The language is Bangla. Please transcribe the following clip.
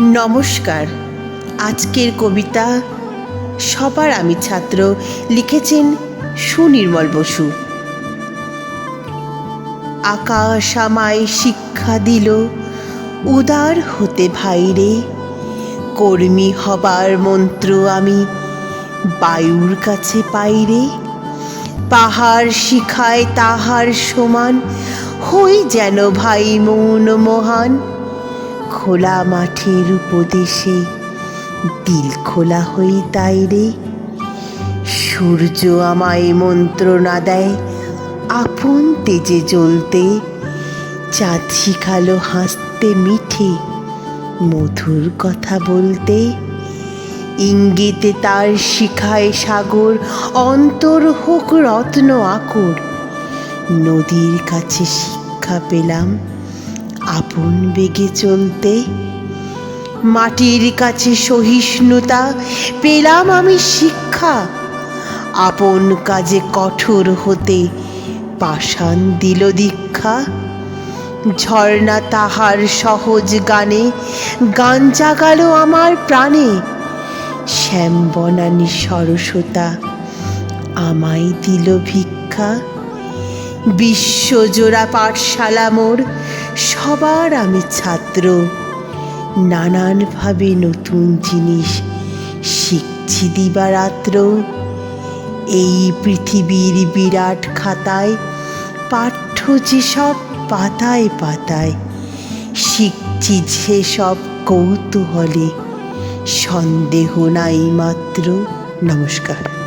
নমস্কার। আজকের কবিতা সবার আমি ছাত্র লিখেছেন সুনির্মল বসু। আকাশ আমায় শিক্ষা দিল, উদার হতে ভাইরে কর্মী হবার মন্ত্র আমি বায়ুর কাছে পাইরে পাহাড় শিখায় তাহার সমান, হই যেন ভাই মৌন মহান। খোলা মাঠের উপদেশে, দিল খোলা হই তাই রে। সূর্য আমায় মন্ত্রণা দেয়, আপন তেজে জ্বলতে। চাঁদ শিখালো হাসতে মিঠে, মধুর কথা বলতে। ইঙ্গিতে তার শিখায় সাগর, অন্তর হোক রত্ন আকর। নদীর কাছে শিক্ষা পেলাম আপন বেগে চলতে। মাটির কাছে সহিষ্ণুতা, পেলাম আমি শিক্ষা। আপন কাজে কঠোর হতে পাষাণ দিল দীক্ষা। ঝর্ণা তাহার সহজ গানে, গান জাগালো আমার প্রাণে। শ্যাম বনানী সরসতা আমায় দিল ভিক্ষা। বিশ্বজোড়া পাঠশালা মোর সবার আমি ছাত্র। নানানভাবে নতুন জিনিস শিখছি দিবারাত্র। এই পৃথিবীর বিরাট খাতায় পাঠ্য যেসব পাতায় পাতায় শিখছি যেসব কৌতূহলে, সন্দেহ নাই মাত্র। নমস্কার।